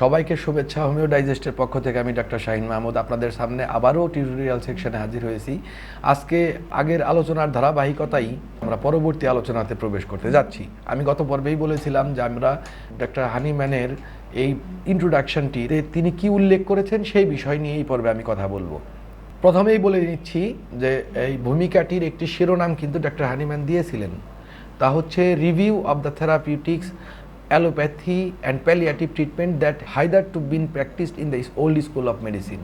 সবাইকে শুভেচ্ছা। হোমিও ডাইজেস্টের পক্ষ থেকে আমি ডাক্তার শাহিন মাহমুদ আপনাদের সামনে আবারও টিউটোরিয়াল সেকশনে হাজির হয়েছি। আজকে আগের আলোচনার ধারাবাহিকতাই আমরা পরবর্তী আলোচনাতে প্রবেশ করতে যাচ্ছি। আমি গত পর্বেই বলেছিলাম যে আমরা ডাক্তার হানিম্যানের এই ইন্ট্রোডাকশনটিতে তিনি কি উল্লেখ করেছেন সেই বিষয় নিয়ে এই পর্বে আমি কথা বলব। প্রথমেই বলে নিচ্ছি যে এই ভূমিকাটির একটি শিরোনাম কিন্তু ডাক্তার হানিম্যান দিয়েছিলেন। তা হচ্ছে review of the therapeutics allopathy and palliative treatment that hitherto been practised in the old school of medicine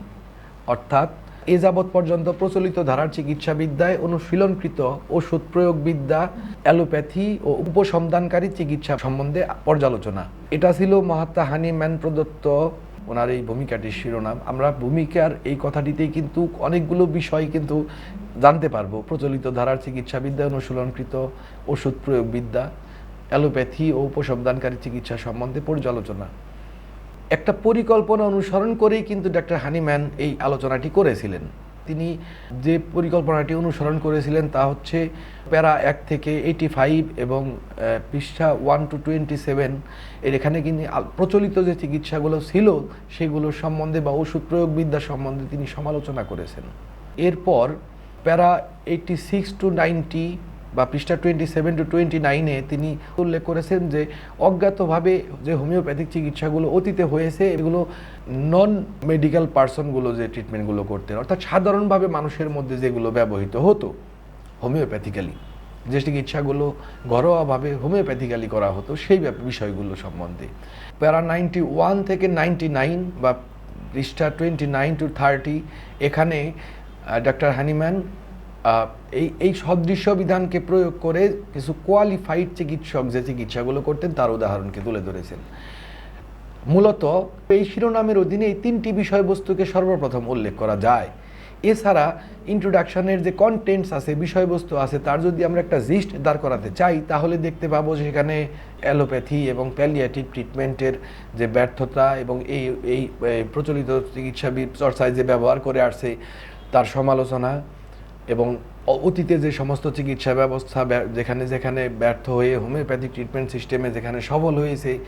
অর্থাৎ, এ যাবৎ পর্যন্ত প্রচলিত ধারার চিকিৎসাবিদ্যায় অনুশীলনকৃত ওষুধ প্রয়োগবিদ্যা অ্যালোপ্যাথি ও উপসন্ধানকারী চিকিৎসা সম্বন্ধে পর্যালোচনা। এটা ছিল মহাত্মা হানিম্যান প্রদত্ত ওনার এই ভূমিকাটির শিরোনাম। আমরা ভূমিকার এই কথাটিতেই কিন্তু অনেকগুলো বিষয় কিন্তু জানতে পারব। প্রচলিত ধারার চিকিৎসাবিদ্যা অনুশীলনকৃত ওষুধ প্রয়োগবিদ্যা। অ্যালোপ্যাথি ও উপসন্ধানকারী চিকিৎসা সম্বন্ধে পর্যালোচনা। একটা পরিকল্পনা অনুসরণ করেই কিন্তু ডাক্তার হানিম্যান এই আলোচনাটি করেছিলেন। তিনি যে পরিকল্পনাটি অনুসরণ করেছিলেন তা হচ্ছে প্যারা এক থেকে এইটি ফাইভ এবং পৃষ্ঠা ওয়ান টু টোয়েন্টি সেভেন এর এখানে কিন্তু প্রচলিত যে চিকিৎসাগুলো ছিল সেগুলো সম্বন্ধে বা ওষুধ প্রয়োগবিদ্যা সম্বন্ধে তিনি সমালোচনা করেছেন। এরপর প্যারা এইটটি সিক্স টু নাইনটি বা পৃষ্ঠা টোয়েন্টি সেভেন টু টোয়েন্টি নাইনে তিনি উল্লেখ করেছেন যে অজ্ঞাতভাবে যে হোমিওপ্যাথিক চিকিৎসাগুলো অতীতে হয়েছে, এগুলো নন মেডিকেল পার্সনগুলো যে ট্রিটমেন্টগুলো করতেন, অর্থাৎ সাধারণভাবে মানুষের মধ্যে যেগুলো ব্যবহৃত হতো হোমিওপ্যাথিক্যালি, যে চিকিৎসাগুলো ঘরোয়াভাবে হোমিওপ্যাথিক্যালি করা হতো সেই বিষয়গুলো সম্বন্ধে। প্যারা নাইনটি ওয়ান থেকে নাইনটি নাইন বা পৃষ্ঠা টোয়েন্টি নাইন টু থার্টি এখানে ডাক্তার হানিম্যান এই এই সদৃশ্য বিধানকে প্রয়োগ করে কিছু কোয়ালিফাইড চিকিৎসক যে চিকিৎসাগুলো করতেন, তার উদাহরণকে তুলে ধরেছেন। মূলত এই শিরোনামের অধীনে এই তিনটি বিষয়বস্তুকে সর্বপ্রথম উল্লেখ করা যায়। এছাড়া ইন্ট্রোডাকশনের যে কন্টেন্টস আছে, বিষয়বস্তু আছে, তার যদি আমরা একটা জিস্ট দাঁড় করাতে চাই, তাহলে দেখতে পাবো সেখানে অ্যালোপ্যাথি এবং প্যালিয়েটিভ ট্রিটমেন্টের যে ব্যর্থতা এবং এই এই প্রচলিত চিকিৎসা চর্চায় যে ব্যবহার করে আসছে, তার সমালোচনা এবং অতীতে যে সমস্ত চিকিৎসা ব্যবস্থা ব্যা- যেখানে যেখানে ব্যর্থ হয়ে হোমিওপ্যাথিক ট্রিটমেন্ট সিস্টেমে যেখানে সফল হয়েছে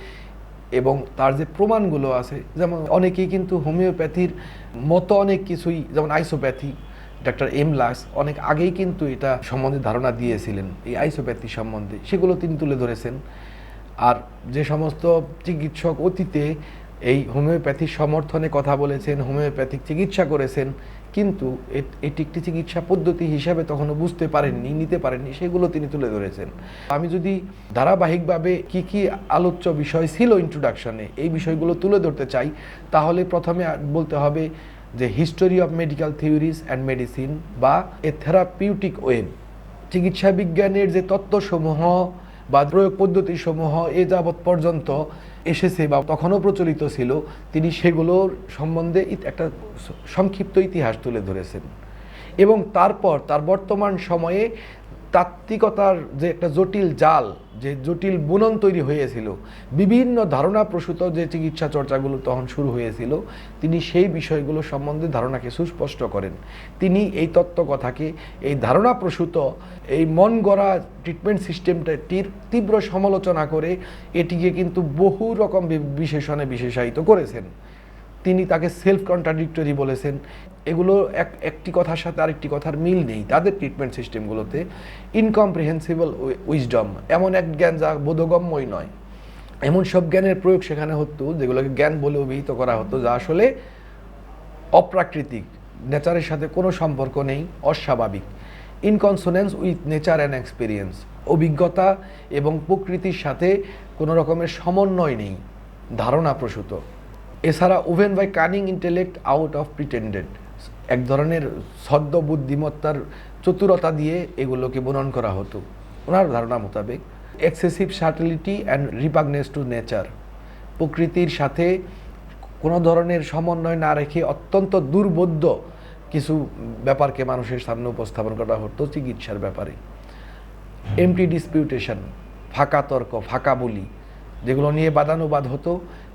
এবং তার যে প্রমাণগুলো আছে, যেমন অনেকেই কিন্তু হোমিওপ্যাথির মতো অনেক কিছুই, যেমন আইসোপ্যাথি, ডাক্তার এম লাক্স অনেক আগেই কিন্তু এটা সম্বন্ধে ধারণা দিয়েছিলেন। এই আইসোপ্যাথি সম্বন্ধে সেগুলো তিনি তুলে ধরেছেন। আর যে সমস্ত চিকিৎসক অতীতে এই হোমিওপ্যাথির সমর্থনে কথা বলেছেন, হোমিওপ্যাথিক চিকিৎসা করেছেন কিন্তু এটি একটি চিকিৎসা পদ্ধতি হিসাবে তখনও বুঝতে পারেননি, নিতে পারেননি, সেগুলো তিনি তুলে ধরেছেন। আমি যদি ধারাবাহিকভাবে কি কি আলোচ্য বিষয় ছিল ইন্ট্রোডাকশনে এই বিষয়গুলো তুলে ধরতে চাই, তাহলে প্রথমে বলতে হবে যে history of medical theories and medicine বা এ থেরাপিউটিক ওয়েব চিকিৎসা বিজ্ঞানের যে তত্ত্বসমূহ বা প্রয়োগ পদ্ধতিসমূহ এ যাবৎ পর্যন্ত এসেছে বা তখনও প্রচলিত ছিল, তিনি সেগুলোর সম্বন্ধে একটা সংক্ষিপ্ত ইতিহাস তুলে ধরেছেন। এবং তারপর, তার বর্তমান সময়ে তাত্ত্বিকতার যে একটা জটিল জাল যে জটিল বুনন তৈরি হয়েছিল, বিভিন্ন ধারণা প্রসূত যে চিকিৎসা চর্চাগুলো তখন শুরু হয়েছিল, তিনি সেই বিষয়গুলো সম্বন্ধে ধারণাকে সুস্পষ্ট করেন। তিনি এই তত্ত্ব কথাকে এই ধারণা প্রসূত এই মন গড়া ট্রিটমেন্ট সিস্টেমটাটির তীব্র সমালোচনা করে এটিকে কিন্তু বহু রকম বিশেষণে বিশেষায়িত করেছেন। তিনি তাকে সেলফ কন্ট্রাডিক্টরি বলেছেন। এগুলো এক, একটি কথার সাথে আরেকটি কথার মিল নেই। তাদের ট্রিটমেন্ট সিস্টেমগুলোতে ইনকম্প্রিহেন্সিবল উইজডম এমন এক জ্ঞান যা বোধগম্যই নয়। এমন সব জ্ঞানের প্রয়োগ সেখানে হতো যেগুলোকে জ্ঞান বলে অভিহিত করা হতো, যা আসলে অপ্রাকৃতিক, নেচারের সাথে কোনো সম্পর্ক নেই, অস্বাভাবিক। Inconsonance with nature and experience অভিজ্ঞতা এবং প্রকৃতির সাথে কোনো রকমের সমন্বয় নেই ধারণা প্রসূত এছাড়া woven by cunning intellect out of pretended. এক ধরনের সদ্য বুদ্ধিমত্তার চতুরতা দিয়ে এগুলোকে বর্ণন করা হতো। ওনার ধারণা মোতাবেক excessive subtlety and repugnance to nature প্রকৃতির সাথে কোনো ধরনের সমন্বয় না রেখে অত্যন্ত দুর্বোধ্য কিছু ব্যাপারকে মানুষের সামনে উপস্থাপন করা হতো চিকিৎসার ব্যাপারে। এমটি ডিসপিউটেশন ফাঁকা তর্ক ফাঁকা বলি যেগুলো নিয়ে বাদানুবাদ হতো।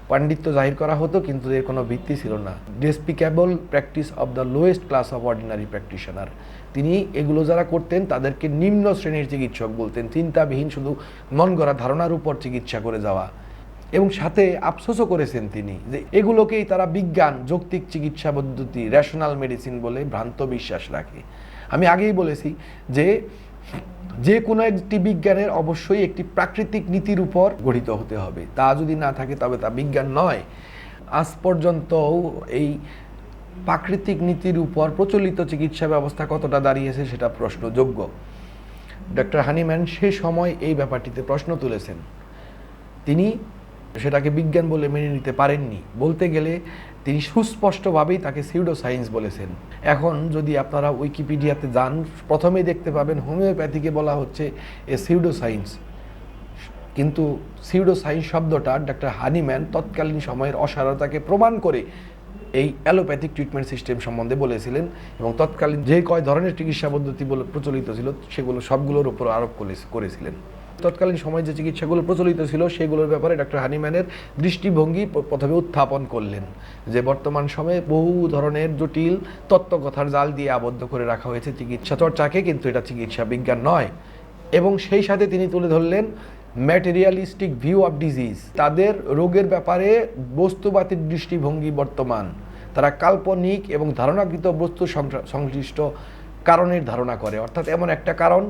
পাণ্ডিত্য জাহির করা হতো, কিন্তু এর কোনো ভিত্তি ছিল না। Despicable practice of the lowest class of ordinary practitioner. তিনি এগুলো যারা করতেন, তাদেরকে নিম্ন শ্রেণির চিকিৎসক বলতেন। চিন্তাবিহীন, শুধু মন গড়া ধারণার উপর চিকিৎসা করে যাওয়া। এবং সাথে আফসোসও করেছেন তিনি যে এগুলোকেই তারা বিজ্ঞান, যৌক্তিক চিকিৎসা পদ্ধতি রেশনাল মেডিসিন বলে ভ্রান্ত বিশ্বাস রাখে। আমি আগেই বলেছি যে যে কোনো একটি বিজ্ঞানের অবশ্যই একটি প্রাকৃতিক নীতির উপর গঠিত হতে হবে। তা যদি না থাকে, তবে তা বিজ্ঞান নয়। আজ পর্যন্ত এই প্রাকৃতিক নীতির উপর প্রচলিত চিকিৎসা ব্যবস্থা কতটা দাঁড়িয়েছে সেটা প্রশ্নযোগ্য। ডক্টর হানিম্যান সে সময় এই ব্যাপারটিতে প্রশ্ন তুলেছেন। তিনি সেটাকে বিজ্ঞান বলে মেনে নিতে পারেননি। বলতে গেলে তিনি সুস্পষ্টভাবেই তাকে সিউডো সায়েন্স বলেছেন। এখন যদি আপনারা উইকিপিডিয়াতে যান, প্রথমেই দেখতে পাবেন হোমিওপ্যাথিকে বলা হচ্ছে এ সিউডো সায়েন্স কিন্তু সিউডো সায়েন্স শব্দটা ডাক্তার হানিম্যান তৎকালীন সময়ের অসারতাকে প্রমাণ করে এই অ্যালোপ্যাথিক ট্রিটমেন্ট সিস্টেম সম্বন্ধে বলেছিলেন এবং তৎকালীন যে কয় ধরনের চিকিৎসা পদ্ধতি প্রচলিত ছিল, সেগুলো সবগুলোর উপর আরোপ করে- করেছিলেন। তৎকালীন সময়ে যে চিকিৎসাগুলো প্রচলিত ছিল, সেগুলোর ব্যাপারে ডক্টর হানিম্যানের দৃষ্টিভঙ্গি প্রথমে উত্থাপন করলেন। যে বর্তমান সময়ে বহু ধরনের জটিল তত্ত্বকথার জাল দিয়ে আবদ্ধ করে রাখা হয়েছে চিকিৎসা চর্চাকে, কিন্তু এটা চিকিৎসা বিজ্ঞান নয়। এবং সেই সাথে তিনি তুলে ধরলেন ম্যাটেরিয়ালিস্টিক ভিউ অফ ডিজিজ। তাদের রোগের ব্যাপারে বস্তুবাতির দৃষ্টিভঙ্গি বর্তমান। তারা কাল্পনিক এবং ধারণাকৃত বস্তু সংশ্লিষ্ট কারণের ধারণা করে। অর্থাৎ এমন একটা কারণ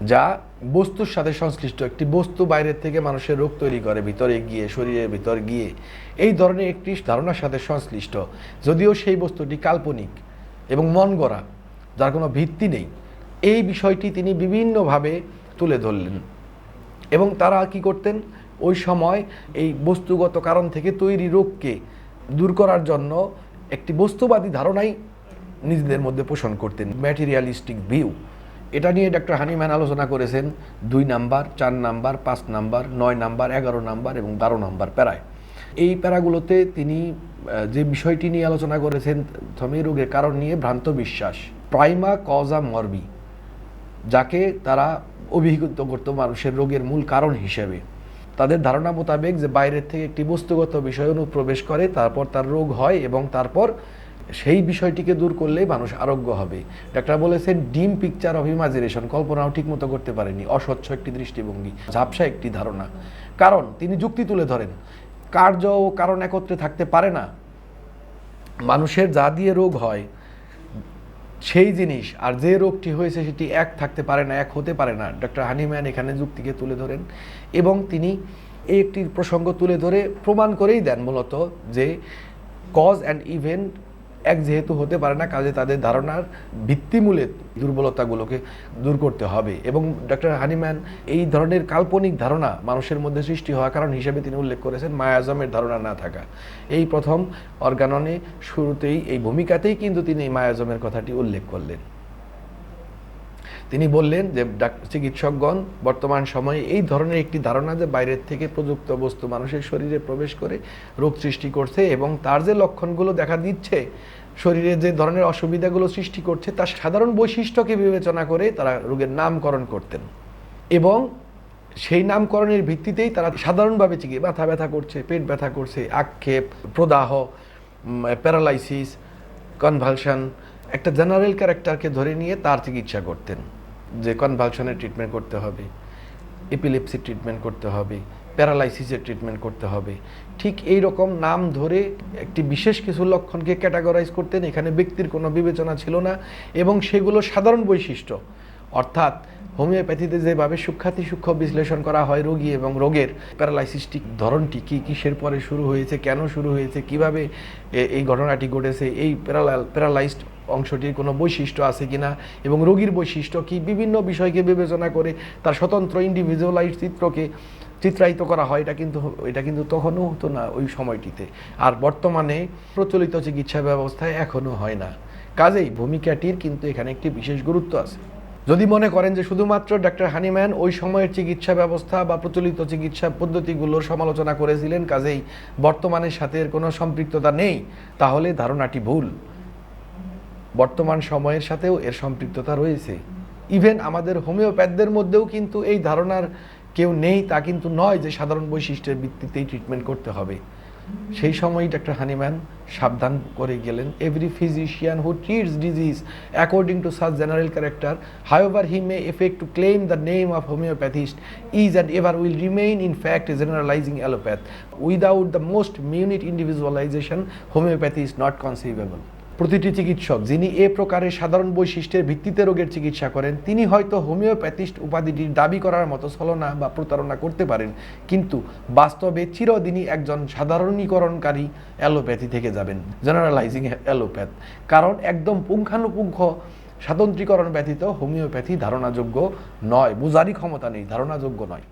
যা বস্তুর সাথে সংশ্লিষ্ট একটি বস্তু বাইরের থেকে মানুষের রোগ তৈরি করে, ভিতরে গিয়ে, শরীরের ভিতর গিয়ে। এই ধরনের একটি ধারণার সাথে সংশ্লিষ্ট। যদিও সেই বস্তুটি কাল্পনিক এবং মন গড়া, যার কোনো ভিত্তি নেই। এই বিষয়টি তিনি বিভিন্নভাবে তুলে ধরলেন এবং তারা কি করতেন? ওই সময় এই বস্তুগত কারণ থেকে তৈরি রোগকে দূর করার জন্য একটি বস্তুবাদী ধারণাই নিজেদের মধ্যে পোষণ করতেন। Materialistic view. এটা নিয়ে ডক্টর হানিম্যান আলোচনা করেছেন দুই নাম্বার, চার নাম্বার, পাঁচ নাম্বার, নয় নাম্বার, এগারো নাম্বার এবং বারো নাম্বার প্যারায়। এই প্যারাগুলোতে তিনি যে বিষয়টি নিয়ে আলোচনা করেছেন থমি রোগের কারণ নিয়ে ভ্রান্ত বিশ্বাস, প্রাইমা কজা মরবি, যাকে তারা অভিহিত করত মানুষের রোগের মূল কারণ হিসেবে। তাদের ধারণা মোতাবেক যে বাইরের থেকে একটি বস্তুগত বিষয় অনুপ্রবেশ করে, তারপর তার রোগ হয় এবং তারপর সেই বিষয়টিকে দূর করলেই মানুষ আরোগ্য হবে। ডাক্তার বলেছেন, ডিম পিকচার অফ ইমাজিনেশন কল্পনাও ঠিকমতো করতে পারেনি। অস্বচ্ছ একটি দৃষ্টিভঙ্গি, ঝাপসা একটি ধারণা। কারণ, তিনি যুক্তি তুলে ধরেন, কার্য ও কারণ একত্রে থাকতে পারে না। মানুষের যা দিয়ে রোগ হয়, সেই জিনিস, আর যে রোগটি হয়েছে সেটি এক থাকতে পারে না, এক হতে পারে না। ডক্টর হানিম্যান এখানে যুক্তিকে তুলে ধরেন এবং তিনি এই একটি প্রসঙ্গ তুলে ধরে প্রমাণ করেই দেন মূলত যে কজ অ্যান্ড ইভেন্ট এক যেহেতু হতে পারে না, কাজে তাদের ধারণার ভিত্তিমূলে দুর্বলতাগুলোকে দূর করতে হবে। এবং ডক্টর হানিম্যান এই ধরনের কাল্পনিক ধারণা মানুষের মধ্যে সৃষ্টি হওয়ার কারণ হিসেবে তিনি উল্লেখ করেছেন, মায়াজমের ধারণা না থাকা। এই প্রথম অর্গাননে শুরুতেই, এই ভূমিকাতেই কিন্তু তিনি মায়াজমের কথাটি উল্লেখ করলেন। তিনি বললেন যে চিকিৎসকগণ, বর্তমান সময়ে এই ধরনের একটি ধারণা যে বাইরের থেকে প্রযুক্ত বস্তু মানুষের শরীরে প্রবেশ করে রোগ সৃষ্টি করছে এবং তার যে লক্ষণগুলো দেখা দিচ্ছে, শরীরে যে ধরনের অসুবিধাগুলো সৃষ্টি করছে, তার সাধারণ বৈশিষ্ট্যকে বিবেচনা করে তারা রোগের নামকরণ করতেন। এবং সেই নামকরণের ভিত্তিতেই তারা সাধারণভাবে চিকিৎসা ব্যথা ব্যথা করছে, পেট ব্যথা করছে, আক্ষেপ, প্রদাহ প্যারালাইসিস, কনভালশন, একটা জেনারেল ক্যারেক্টারকে ধরে নিয়ে তার চিকিৎসা করতেন। যে কনভালশনের ট্রিটমেন্ট করতে হবে এপিলেপসি ট্রিটমেন্ট করতে হবে প্যারালাইসিসের ট্রিটমেন্ট করতে হবে। ঠিক এই রকম নাম ধরে একটি বিশেষ কিছু লক্ষণকে ক্যাটাগরাইজ করতেন, এখানে ব্যক্তির কোনো বিবেচনা ছিল না এবং সেগুলো সাধারণ বৈশিষ্ট্য। অর্থাৎ হোমিওপ্যাথিতে যেভাবে সূক্ষাতি সূক্ষ্ম বিশ্লেষণ করা হয় রোগী এবং রোগের, প্যারালাইসিসটিক ধরনটি কী কিসের পরে শুরু হয়েছে, কেন শুরু হয়েছে, কীভাবে এই ঘটনাটি ঘটেছে, এই প্যারালাল প্যারালাইজড অংশটির কোনো বৈশিষ্ট্য আছে কি না এবং রোগীর বৈশিষ্ট্য কি, বিভিন্ন বিষয়কে বিবেচনা করে তার স্বতন্ত্র ইন্ডিভিজুয়ালাইজ চিত্রকে চিত্রায়িত করা হয়, এটা কিন্তু এটা কিন্তু তখনও হতো না ওই সময়টিতে। আর বর্তমানে প্রচলিত চিকিৎসা ব্যবস্থায় এখনও হয় না। কাজেই ভূমিকাটির কিন্তু এখানে একটি বিশেষ গুরুত্ব আছে। যদি মনে করেন যে শুধুমাত্র ডাক্তার হানিম্যান ওই সময়ের চিকিৎসা ব্যবস্থা বা প্রচলিত চিকিৎসা পদ্ধতিগুলোর সমালোচনা করেছিলেন, কাজেই বর্তমানের সাথে এর কোনো সম্পৃক্ততা নেই, তাহলে ধারণাটি ভুল। বর্তমান সময়ের সাথেও এর সম্পৃক্ততা রয়েছে। ইভেন আমাদের হোমিওপ্যাথদের মধ্যেও কিন্তু এই ধারণার কেউ নেই, তা কিন্তু নয় যে সাধারণ বৈশিষ্ট্যের ভিত্তিতেই ট্রিটমেন্ট করতে হবে। সেই সময় ডাক্তার হানিম্যান সাবধান করে গেলেন। Every physician who treats disease according to such general character however he may affect to claim the name of homeopathist is and ever will remain in fact generalizing allopath without the most minute individualization homeopathy is not conceivable প্রতিটি চিকিৎসক যিনি এ প্রকারের সাধারণ বৈশিষ্ট্যের ভিত্তিতে রোগের চিকিৎসা করেন, তিনি হয়তো হোমিওপ্যাথিস্ট উপাধিটির দাবি করার মতো ছলনা বা প্রতারণা করতে পারেন। কিন্তু বাস্তবে চিরদিনই একজন সাধারণীকরণকারী অ্যালোপ্যাথি থেকে যাবেন জেনারেলাইজিং অ্যালোপ্যাথ। কারণ একদম পুঙ্খানুপুঙ্খ স্বাতন্ত্রীকরণ ব্যতীত হোমিওপ্যাথি ধারণাযোগ্য নয়, বোঝারই ক্ষমতা নেই, ধারণাযোগ্য নয়।